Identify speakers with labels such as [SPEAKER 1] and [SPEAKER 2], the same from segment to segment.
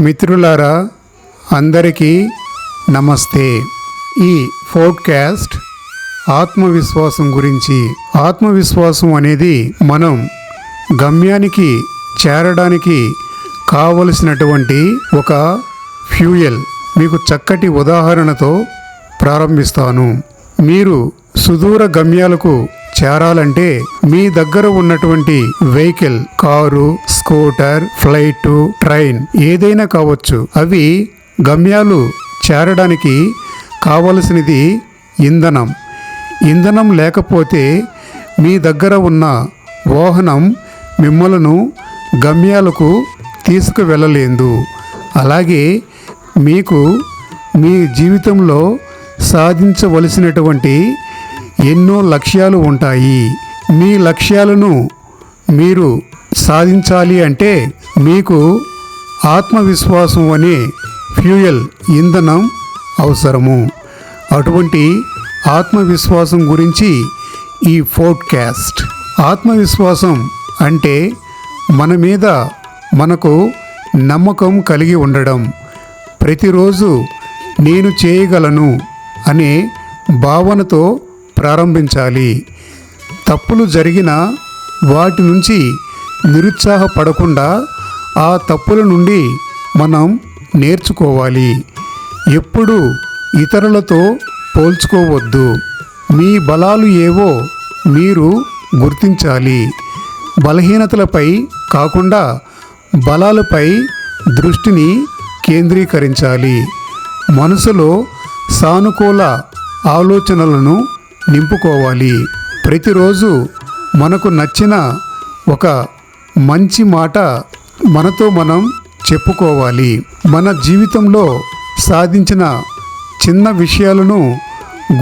[SPEAKER 1] మిత్రులారా అందరికీ నమస్తే. ఈ ఫోడ్కాస్ట్ ఆత్మవిశ్వాసం గురించి. ఆత్మవిశ్వాసం అనేది మనం గమ్యానికి చేరడానికి కావలసినటువంటి ఒక ఫ్యూయల్. మీకు చక్కటి ఉదాహరణతో ప్రారంభిస్తాను. మీరు సుదూర గమ్యాలకు చేరాలంటే మీ దగ్గర ఉన్నటువంటి vehicle car scooter flight train ఏదైనా కావచ్చు అవి గమ్యాలు చేరడానికి కావలసినది ఇంధనం. ఇంధనం లేకపోతే మీ దగ్గర ఉన్న వాహనం మిమ్మలను గమ్యాలకు తీసుకువెళ్ళలేదు. అలాగే మీకు మీ జీవితంలో సాధించవలసినటువంటి ఎన్నో లక్ష్యాలు ఉంటాయి. మీ లక్ష్యాలను మీరు సాధించాలి అంటే మీకు ఆత్మవిశ్వాసం అనే ఫ్యూయల్ ఇంధనం అవసరము. అటువంటి ఆత్మవిశ్వాసం గురించి ఈ ఫోడ్కాస్ట్ ఆత్మవిశ్వాసం అంటే మన మీద మనకు నమ్మకం కలిగి ఉండడం. ప్రతిరోజు నేను చేయగలను అనే భావనతో ప్రారంభించాలి. తప్పులు జరిగిన వాటి నుంచి నిరుత్సాహపడకుండా ఆ తప్పుల నుండి మనం నేర్చుకోవాలి. ఎప్పుడు ఇతరులతో పోల్చుకోవద్దు. మీ బలాలు ఏవో మీరు గుర్తించాలి. బలహీనతలపై కాకుండా బలాలపై దృష్టిని కేంద్రీకరించాలి. మనసులో సానుకూల ఆలోచనలను నింపుకోవాలి. ప్రతిరోజు మనకు నచ్చిన ఒక మంచి మాట మనతో మనం చెప్పుకోవాలి. మన జీవితంలో సాధించిన చిన్న విషయాలను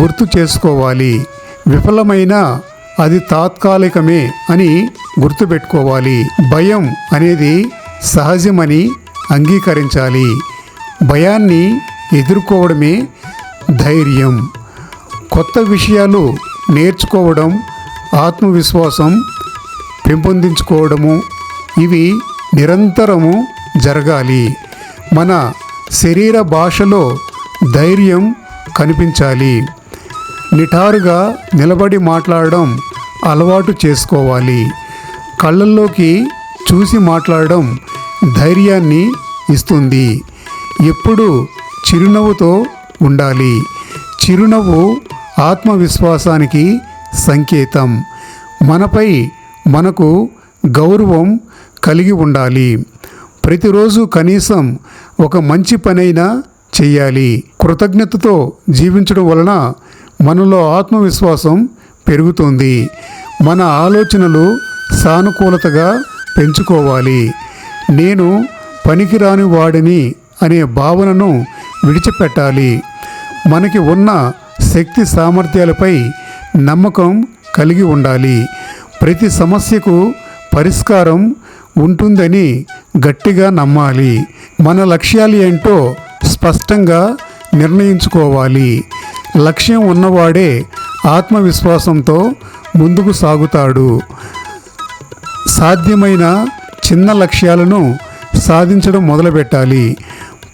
[SPEAKER 1] గుర్తు చేసుకోవాలి. విఫలమైన అది తాత్కాలికమే అని గుర్తుపెట్టుకోవాలి భయం అనేది సహజమని అంగీకరించాలి. భయాన్ని ఎదుర్కోవడమే ధైర్యం. కొత్త విషయాలు నేర్చుకోవడం ఆత్మవిశ్వాసం పెంపొందించుకోవడము ఇవి నిరంతరము జరగాలి. మన శరీర భాషలో ధైర్యం కనిపించాలి. నిటారుగా నిలబడి మాట్లాడడం అలవాటు చేసుకోవాలి. కళ్ళల్లోకి చూసి మాట్లాడడం ధైర్యాన్ని ఇస్తుంది. ఎప్పుడు చిరునవ్వుతో ఉండాలి. చిరునవ్వు ఆత్మవిశ్వాసానికి సంకేతం. మనపై మనకు గౌరవం కలిగి ఉండాలి. ప్రతిరోజు కనీసం ఒక మంచి పనైనా చేయాలి కృతజ్ఞతతో జీవించడం వలన మనలో ఆత్మవిశ్వాసం పెరుగుతుంది. మన ఆలోచనలు సానుకూలతగా పెంచుకోవాలి. నేను పనికిరాని వాడిని అనే భావనను విడిచిపెట్టాలి. మనకి ఉన్న శక్తి సామర్థ్యాలపై నమ్మకం కలిగి ఉండాలి. ప్రతి సమస్యకు పరిష్కారం ఉంటుందని గట్టిగా నమ్మాలి. మన లక్ష్యాలు ఏంటో స్పష్టంగా నిర్ణయించుకోవాలి. లక్ష్యం ఉన్నవాడే ఆత్మవిశ్వాసంతో ముందుకు సాగుతాడు. సాధ్యమైన చిన్న లక్ష్యాలను సాధించడం మొదలుపెట్టాలి.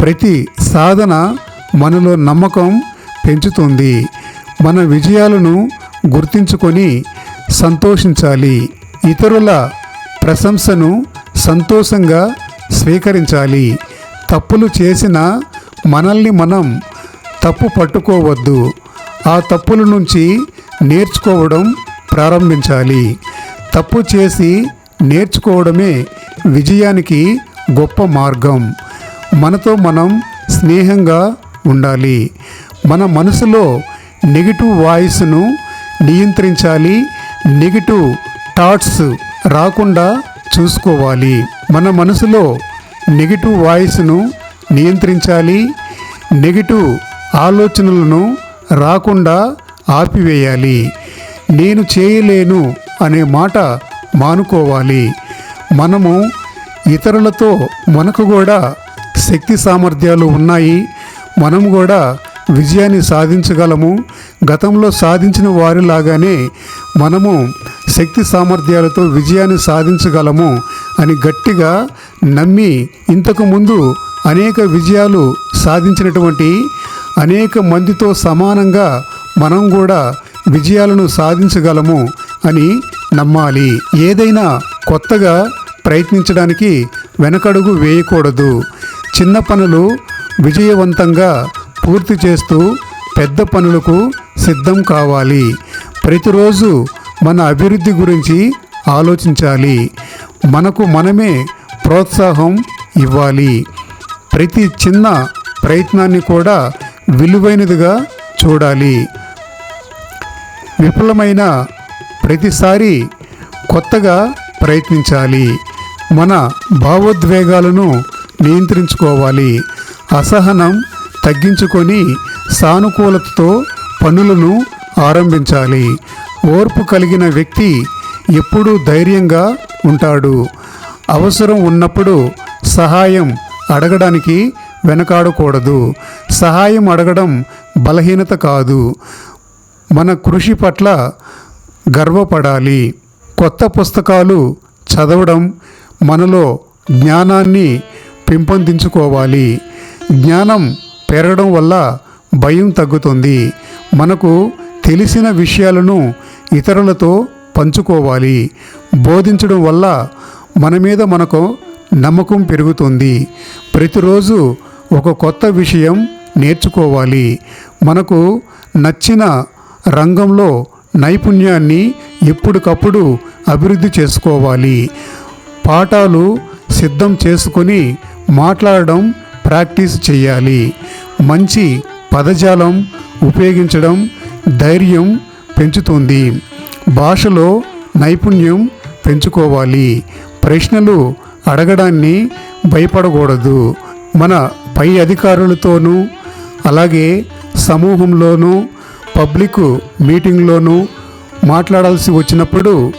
[SPEAKER 1] ప్రతి సాధన మనలో నమ్మకం పెంచుతుంది. మన విజయాలను గుర్తించుకొని సంతోషించాలి. ఇతరుల ప్రశంసను సంతోషంగా స్వీకరించాలి. తప్పులు చేసిన మనల్ని మనం తప్పు పట్టుకోవద్దు. ఆ తప్పుల నుంచి నేర్చుకోవడం ప్రారంభించాలి. తప్పు చేసి నేర్చుకోవడమే విజయానికి గొప్ప మార్గం. మనతో మనం స్నేహంగా ఉండాలి. మన మనసులో నెగిటివ్ వాయిస్ను నియంత్రించాలి నెగిటివ్ థాట్స్ రాకుండా చూసుకోవాలి. మన మనసులో నెగిటివ్ వాయిస్ను నియంత్రించాలి నెగిటివ్ ఆలోచనలను రాకుండా ఆపివేయాలి. నేను చేయలేను అనే మాట మానుకోవాలి. మనము ఇతరులతో మనకు కూడా శక్తి సామర్థ్యాలు ఉన్నాయి. మనం కూడా విజయాన్ని సాధించగలము. గతంలో సాధించిన వారిలాగానే మనము శక్తి సామర్థ్యాలతో విజయాన్ని సాధించగలము అని గట్టిగా నమ్మి ఇంతకు ముందు అనేక విజయాలు సాధించినటువంటి అనేక మందితో సమానంగా మనం కూడా విజయాలను సాధించగలము అని నమ్మాలి. ఏదైనా కొత్తగా ప్రయత్నించడానికి వెనకడుగు వేయకూడదు. చిన్న పనులు విజయవంతంగా పూర్తి చేస్తూ పెద్ద పనులకు సిద్ధం కావాలి. ప్రతిరోజు మన అభివృద్ధి గురించి ఆలోచించాలి. మనకు మనమే ప్రోత్సాహం ఇవ్వాలి. ప్రతి చిన్న ప్రయత్నాన్ని కూడా విలువైనదిగా చూడాలి. విఫలమైన ప్రతిసారి కొత్తగా ప్రయత్నించాలి. మన భావోద్వేగాలను నియంత్రించుకోవాలి. అసహనం తగ్గించుకొని సానుకూలతతో పనులను ఆరంభించాలి. ఓర్పు కలిగిన వ్యక్తి ఎప్పుడూ ధైర్యంగా ఉంటాడు. అవసరం ఉన్నప్పుడు సహాయం అడగడానికి వెనకాడకూడదు. సహాయం అడగడం బలహీనత కాదు. మన కృషి పట్ల గర్వపడాలి. కొత్త పుస్తకాలు చదవడం మనలో జ్ఞానాన్ని పెంపొందించుకోవాలి. జ్ఞానం పెరగడం వల్ల భయం తగ్గుతుంది. మనకు తెలిసిన విషయాలను ఇతరులతో పంచుకోవాలి. బోధించడం వల్ల మన మీద మనకు నమ్మకం పెరుగుతుంది. ప్రతిరోజు ఒక కొత్త విషయం నేర్చుకోవాలి. మనకు నచ్చిన రంగంలో నైపుణ్యాన్ని ఎప్పటికప్పుడు అభివృద్ధి చేసుకోవాలి. పాఠాలు సిద్ధం చేసుకొని మాట్లాడడం ప్రాక్టీస్ చేయాలి. మంచి పదజాలం ఉపయోగించడం ధైర్యం పెంచుతుంది. భాషలో నైపుణ్యం పెంచుకోవాలి. ప్రశ్నలు అడగడాన్ని భయపడకూడదు. మన పై అధికారులతోనూ అలాగే సమూహంలోనూ పబ్లిక్ మీటింగ్లోనూ మాట్లాడాల్సి వచ్చినప్పుడు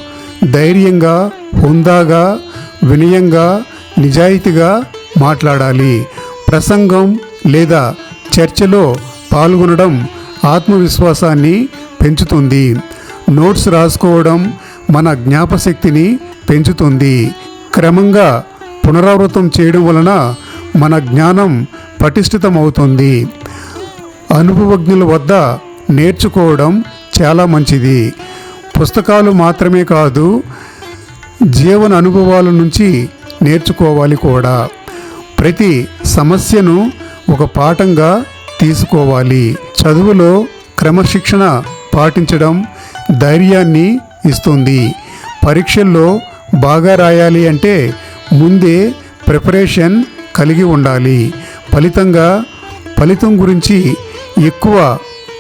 [SPEAKER 1] ధైర్యంగా హుందాగా వినయంగా నిజాయితీగా మాట్లాడాలి. ప్రసంగం లేదా చర్చలో పాల్గొనడం ఆత్మవిశ్వాసాన్ని పెంచుతుంది. నోట్స్ రాసుకోవడం మన జ్ఞాపశక్తిని పెంచుతుంది. క్రమంగా పునరావృతం చేయడం వలన మన జ్ఞానం పటిష్ఠితమవుతుంది. అనుభవజ్ఞుల వద్ద నేర్చుకోవడం చాలా మంచిది. పుస్తకాలు మాత్రమే కాదు జీవన అనుభవాల నుంచి నేర్చుకోవాలి కూడా. ప్రతి సమస్యను ఒక పాఠంగా తీసుకోవాలి. చదువులో క్రమశిక్షణ పాటించడం ధైర్యాన్ని ఇస్తుంది. పరీక్షల్లో బాగా రాయాలి అంటే ముందే ప్రిపరేషన్ కలిగి ఉండాలి. ఫలితంగా ఫలితం గురించి ఎక్కువ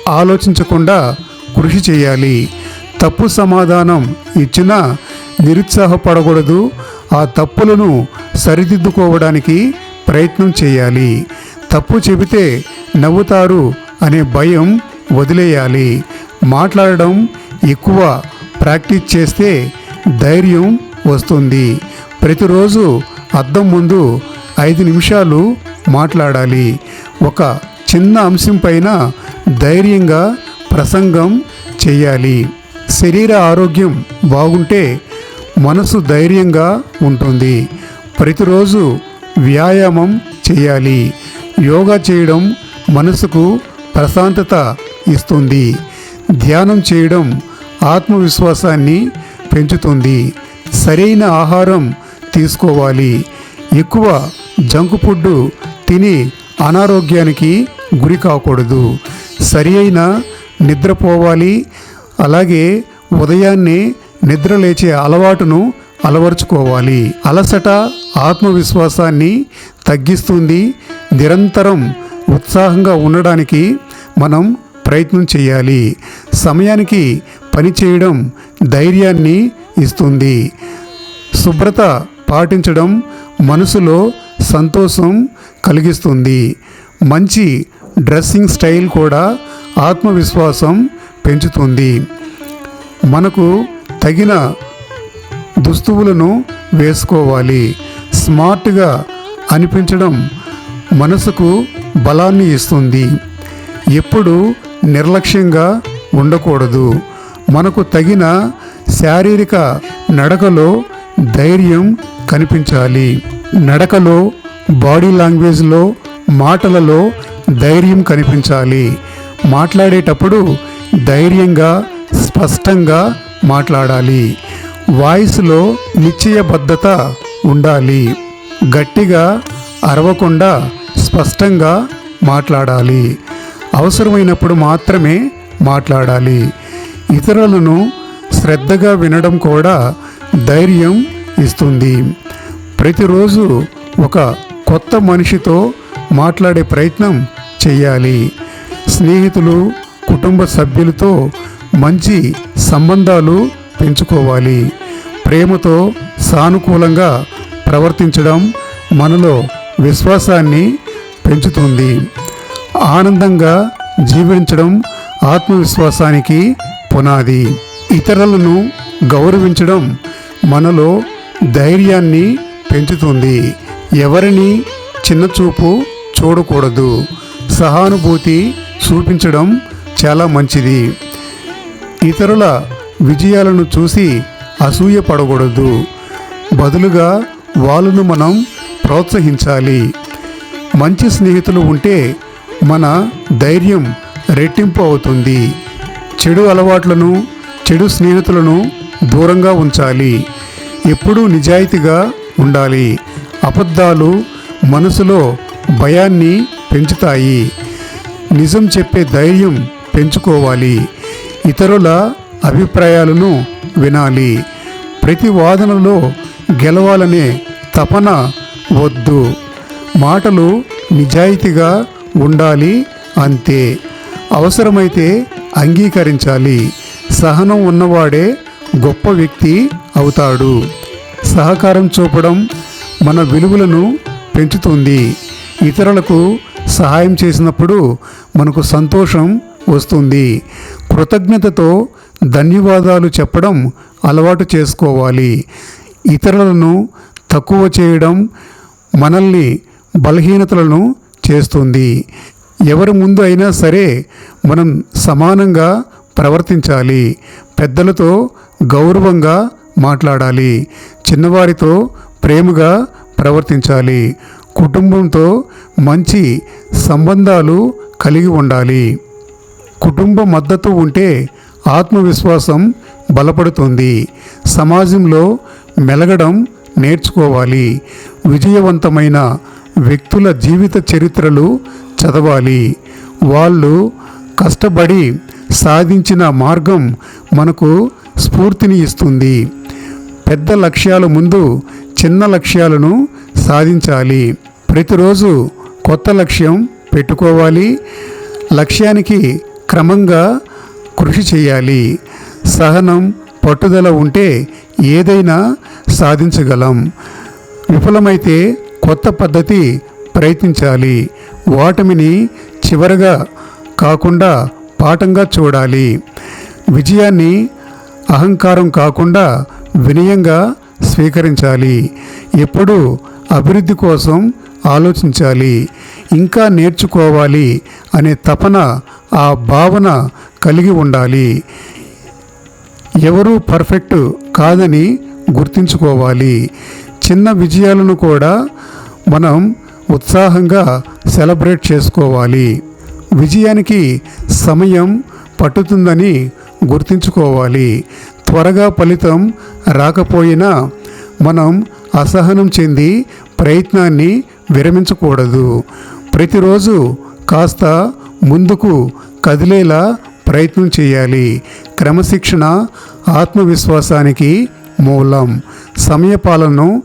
[SPEAKER 1] ఆలోచించకుండా కృషి చేయాలి. తప్పు సమాధానం ఇచ్చినా నిరుత్సాహపడకూడదు. ఆ తప్పులను సరిదిద్దుకోవడానికి ప్రయత్నం చేయాలి. తప్పు చెబితే నవ్వుతారు అనే భయం వదిలేయాలి. మాట్లాడడం ఎక్కువ ప్రాక్టీస్ చేస్తే ధైర్యం వస్తుంది. ప్రతిరోజు అద్దం ముందు ఐదు నిమిషాలు మాట్లాడాలి. ఒక చిన్న అంశం పైన ధైర్యంగా ప్రసంగం చేయాలి. శరీర ఆరోగ్యం బాగుంటే మనసు ధైర్యంగా ఉంటుంది. ప్రతిరోజు వ్యాయామం చేయాలి. యోగా చేయడం మనసుకు ప్రశాంతత ఇస్తుంది. ధ్యానం చేయడం ఆత్మవిశ్వాసాన్ని పెంచుతుంది. సరైన ఆహారం తీసుకోవాలి. ఎక్కువ జంక్ ఫుడ్ తిని అనారోగ్యానికి గురి కాకూడదు. సరి అయిన నిద్రపోవాలి. అలాగే ఉదయాన్నే నిద్ర లేచే అలవాటును అలవర్చుకోవాలి. అలసట ఆత్మవిశ్వాసాన్ని తగ్గిస్తుంది. నిరంతరం ఉత్సాహంగా ఉండడానికి మనం ప్రయత్నం చేయాలి. సమయానికి పని చేయడం ధైర్యాన్ని ఇస్తుంది. శుభ్రత పాటించడం మనసులో సంతోషం కలిగిస్తుంది. మంచి డ్రెస్సింగ్ స్టైల్ కూడా ఆత్మవిశ్వాసం పెంచుతుంది. మనకు తగిన దుస్తువులను వేసుకోవాలి. స్మార్ట్గా అనిపించడం మనసుకు బలాన్ని ఇస్తుంది. ఎప్పుడు నిర్లక్ష్యంగా ఉండకూడదు. మనకు తగిన శారీరక నడకలో ధైర్యం కనిపించాలి. నడకలో బాడీ లాంగ్వేజ్లో మాటలలో ధైర్యం కనిపించాలి. మాట్లాడేటప్పుడు ధైర్యంగా స్పష్టంగా మాట్లాడాలి. వాయిస్లో నిశ్చయబద్ధత ఉండాలి. గట్టిగా అరవకుండా స్పష్టంగా మాట్లాడాలి. అవసరమైనప్పుడు మాత్రమే మాట్లాడాలి. ఇతరులను శ్రద్ధగా వినడం కూడా ధైర్యం ఇస్తుంది. ప్రతిరోజు ఒక కొత్త మనిషితో మాట్లాడే ప్రయత్నం చేయాలి. స్నేహితులు కుటుంబ సభ్యులతో మంచి సంబంధాలు పెంచుకోవాలి. ప్రేమతో సానుకూలంగా ప్రవర్తించడం మనలో విశ్వాసాన్ని పెంచుతుంది. ఆనందంగా జీవించడం ఆత్మవిశ్వాసానికి పునాది. ఇతరులను గౌరవించడం మనలో ధైర్యాన్ని పెంచుతుంది. ఎవరిని చిన్నచూపు చూడకూడదు. సహానుభూతి చూపించడం చాలా మంచిది. ఇతరుల విజయాలను చూసి అసూయ పడకూడదు బదులుగా వాళ్ళను మనం ప్రోత్సహించాలి. మంచి స్నేహితులు ఉంటే మన ధైర్యం రెట్టింపు అవుతుంది. చెడు అలవాట్లను చెడు స్నేహితులను దూరంగా ఉంచాలి. ఎప్పుడూ నిజాయితీగా ఉండాలి. అబద్ధాలు మనసులో భయాన్ని పెంచుతాయి. నిజం చెప్పే ధైర్యం పెంచుకోవాలి. ఇతరుల అభిప్రాయాలను వినాలి. ప్రతి వాదనలో గెలవాలనే తపన వద్దు. మాటలు నిజాయితీగా ఉండాలి అంతే. అవసరమైతే అంగీకరించాలి. సహనం ఉన్నవాడే గొప్ప వ్యక్తి అవుతాడు. సహకారం చూపడం మన విలువలను పెంచుతుంది. ఇతరులకు సహాయం చేసినప్పుడు మనకు సంతోషం వస్తుంది. కృతజ్ఞతతో ధన్యవాదాలు చెప్పడం అలవాటు చేసుకోవాలి. ఇతరులను తక్కువ చేయడం మనల్ని బలహీనతలను చేస్తుంది. ఎవరి ముందు అయినా సరే మనం సమానంగా ప్రవర్తించాలి. పెద్దలతో గౌరవంగా మాట్లాడాలి. చిన్నవారితో ప్రేమగా ప్రవర్తించాలి. కుటుంబంతో మంచి సంబంధాలు కలిగి ఉండాలి. కుటుంబ మద్దతు ఉంటే ఆత్మవిశ్వాసం బలపడుతుంది. సమాజంలో మెలగడం నేర్చుకోవాలి. విజయవంతమైన వ్యక్తుల జీవిత చరిత్రలు చదవాలి. వాళ్ళు కష్టపడి సాధించిన మార్గం మనకు స్ఫూర్తిని ఇస్తుంది. పెద్ద లక్ష్యాల ముందు చిన్న లక్ష్యాలను సాధించాలి. ప్రతిరోజు కొత్త లక్ష్యం పెట్టుకోవాలి. లక్ష్యానికి క్రమంగా కృషి చేయాలి. సహనం పట్టుదల ఉంటే ఏదైనా సాధించగలం. విఫలమైతే కొత్త పద్ధతి ప్రయత్నించాలి. ఓటమిని చివరగా కాకుండా పాఠంగా చూడాలి. విజయాన్ని అహంకారం కాకుండా వినయంగా స్వీకరించాలి. ఎప్పుడూ అభివృద్ధి కోసం ఆలోచించాలి. ఇంకా నేర్చుకోవాలి అనే తపన ఆ భావన కలిగి ఉండాలి. ఎవరూ పర్ఫెక్ట్ కాదని గుర్తుంచుకోవాలి. చిన్న విజయాలను కూడా మనం ఉత్సాహంగా సెలబ్రేట్ చేసుకోవాలి. విజయానికి సమయం పట్టుతుందని గుర్తుంచుకోవాలి. త్వరగా ఫలితం రాకపోయినా మనం అసహనం చెంది ప్రయత్నాన్ని విరమించకూడదు. ప్రతిరోజు కాస్త ముందుకు కదిలేలా ప్రయత్నం చేయాలి. క్రమశిక్షణ ఆత్మవిశ్వాసానికి మూలం సమయపాలనను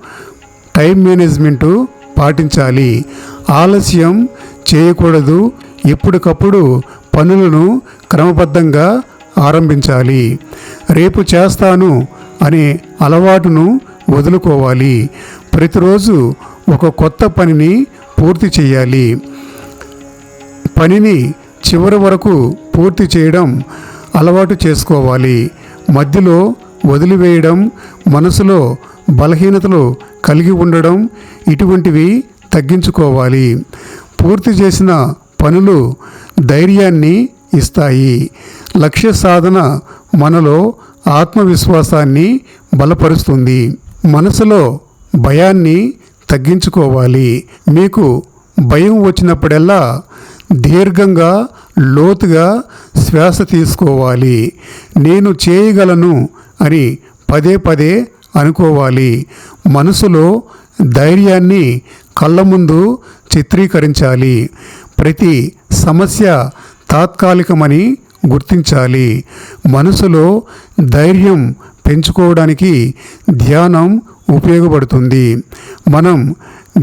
[SPEAKER 1] టైం మేనేజ్మెంటు పాటించాలి. ఆలస్యం చేయకూడదు. ఎప్పటికప్పుడు పనులను క్రమబద్ధంగా ఆరంభించాలి. రేపు చేస్తాను అనే అలవాటును వదులుకోవాలి. ప్రతిరోజు ఒక కొత్త పనిని పూర్తి చేయాలి. పనిని చివరి వరకు పూర్తి చేయడం అలవాటు చేసుకోవాలి. మధ్యలో వదిలివేయడం మనసులో బలహీనతలు కలిగి ఉండడం ఇటువంటివి తగ్గించుకోవాలి. పూర్తి చేసిన పనులు ధైర్యాన్ని ఇస్తాయి. లక్ష్య సాధన మనలో ఆత్మవిశ్వాసాన్ని బలపరుస్తుంది. మనసులో భయాన్ని తగ్గించుకోవాలి. మీకు భయం వచ్చినప్పుడల్లా దీర్ఘంగా లోతుగా శ్వాస తీసుకోవాలి. నేను చేయగలను అని పదే పదే అనుకోవాలి. మనసులో ధైర్యాన్ని కళ్ళ ముందు చిత్రీకరించాలి. ప్రతి సమస్య తాత్కాలికమని గుర్తించాలి. మనసులో ధైర్యం పెంచుకోవడానికి ధ్యానం ఉపయోగపడుతుంది. మనం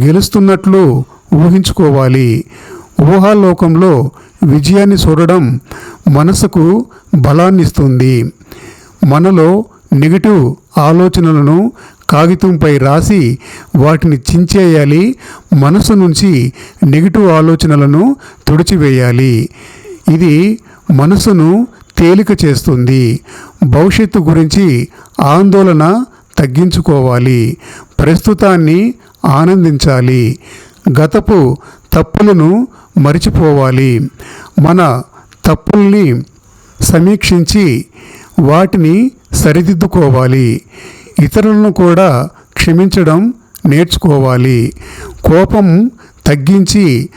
[SPEAKER 1] గెలుస్తున్నట్లు ఊహించుకోవాలి. ఊహాలోకంలో విజయాన్ని చూడడం మనసుకు బలాన్నిస్తుంది. మనలో నెగిటివ్ ఆలోచనలను కాగితంపై రాసి వాటిని చించేయాలి మనసు నుంచి నెగిటివ్ ఆలోచనలను తుడిచివేయాలి. ఇది మనసును తేలిక చేస్తుంది. భవిష్యత్తు గురించి ఆందోళన తగ్గించుకోవాలి. ప్రస్తుతాన్ని ఆనందించాలి. గతపు తప్పులను మరిచిపోవాలి. మన తప్పుల్ని సమీక్షించి వాటిని సరిదిద్దుకోవాలి. ఇతరులను కూడా క్షమించడం నేర్చుకోవాలి. కోపం తగ్గించి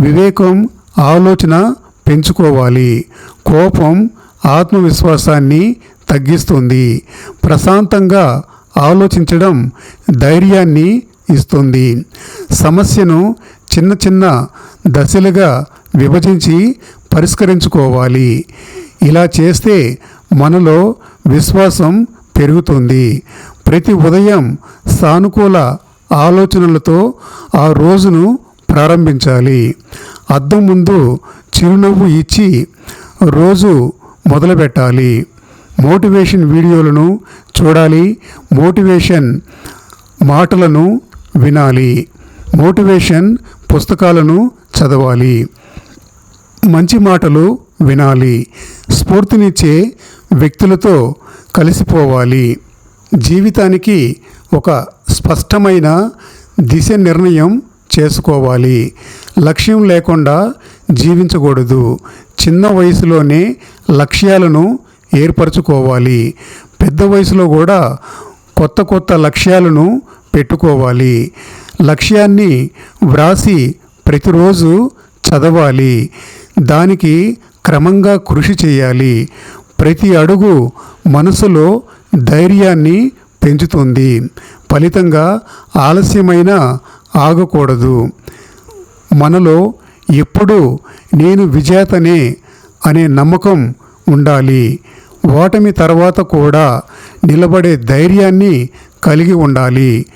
[SPEAKER 1] వివేకం ఆలోచన పెంచుకోవాలి. కోపం ఆత్మవిశ్వాసాన్ని తగ్గిస్తుంది. ప్రశాంతంగా ఆలోచించడం ధైర్యాన్ని ఇస్తుంది. సమస్యను చిన్న చిన్న దశలుగా విభజించి పరిష్కరించుకోవాలి. ఇలా చేస్తే మనలో విశ్వాసం పెరుగుతుంది. ప్రతి ఉదయం సానుకూల ఆలోచనలతో ఆ రోజును ప్రారంభించాలి. అద్దం ముందు చిరునవ్వు ఇచ్చి రోజు మొదలుపెట్టాలి. మోటివేషన్ వీడియోలను చూడాలి. మోటివేషన్ మాటలను వినాలి. మోటివేషన్ పుస్తకాలను చదవాలి. మంచి మాటలు వినాలి. స్ఫూర్తినిచ్చే వ్యక్తులతో కలిసిపోవాలి. జీవితానికి ఒక స్పష్టమైన దిశ నిర్ణయం చేసుకోవాలి. లక్ష్యం లేకుండా జీవించకూడదు. చిన్న వయసులోనే లక్ష్యాలను ఏర్పరచుకోవాలి. పెద్ద వయసులో కూడా కొత్త కొత్త లక్ష్యాలను పెట్టుకోవాలి. లక్ష్యాన్ని వ్రాసి ప్రతిరోజు చదవాలి. దానికి క్రమంగా కృషి చేయాలి. ప్రతి అడుగు మనసులో ధైర్యాన్ని పెంచుతుంది. ఫలితంగా ఆలస్యమైన ఆగకూడదు. మనలో ఎప్పుడు నేను విజేతనే అనే నమ్మకం ఉండాలి. ఓటమి తర్వాత కూడా నిలబడే ధైర్యాన్ని కలిగి ఉండాలి.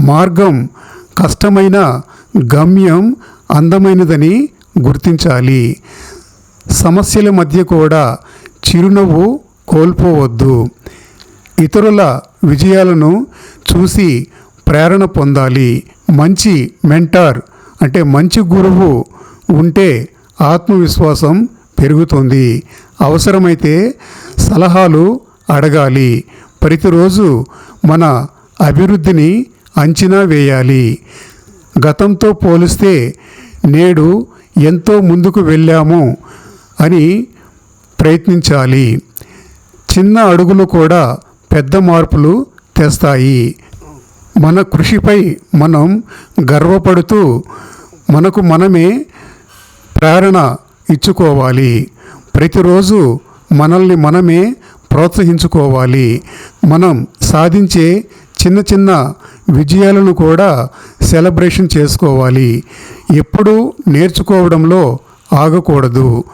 [SPEAKER 1] మార్గం కష్టమైన గమ్యం అందమైనదని గుర్తించాలి. సమస్యల మధ్య కూడా చిరునవ్వు కోల్పోవద్దు. ఇతరుల విజయాలను చూసి ప్రేరణ పొందాలి. మంచి మెంటార్ అంటే మంచి గురువు ఉంటే ఆత్మవిశ్వాసం పెరుగుతుంది. అవసరమైతే సలహాలు అడగాలి. ప్రతిరోజు మన అభివృద్ధిని అంచనా వేయాలి. గతంతో పోలిస్తే నేడు ఎంతో ముందుకు వెళ్ళాము అని ప్రయత్నించాలి. చిన్న అడుగులు కూడా పెద్ద మార్పులు తెస్తాయి. మన కృషిపై మనం గర్వపడుతూ మనకు మనమే ప్రేరణ ఇచ్చుకోవాలి. ప్రతిరోజు మనల్ని మనమే ప్రోత్సహించుకోవాలి. మనం సాధించే చిన్న చిన్న విజయాలను కూడా సెలబ్రేషన్ చేసుకోవాలి. ఎప్పుడూ నేర్చుకోవడంలో ఆగకూడదు.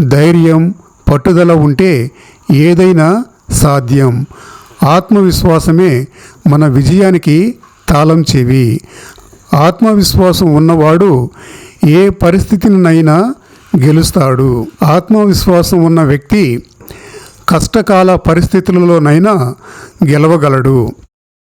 [SPEAKER 1] ధైర్యం పట్టుదల ఉంటే ఏదైనా సాధ్యం. ఆత్మవిశ్వాసమే మన విజయానికి తాళం చెవి. ఆత్మవిశ్వాసం ఉన్నవాడు ఏ పరిస్థితినైనా గెలుస్తాడు. ఆత్మవిశ్వాసం ఉన్న వ్యక్తి కష్టకాల పరిస్థితులలోనైనా గెలవగలడు.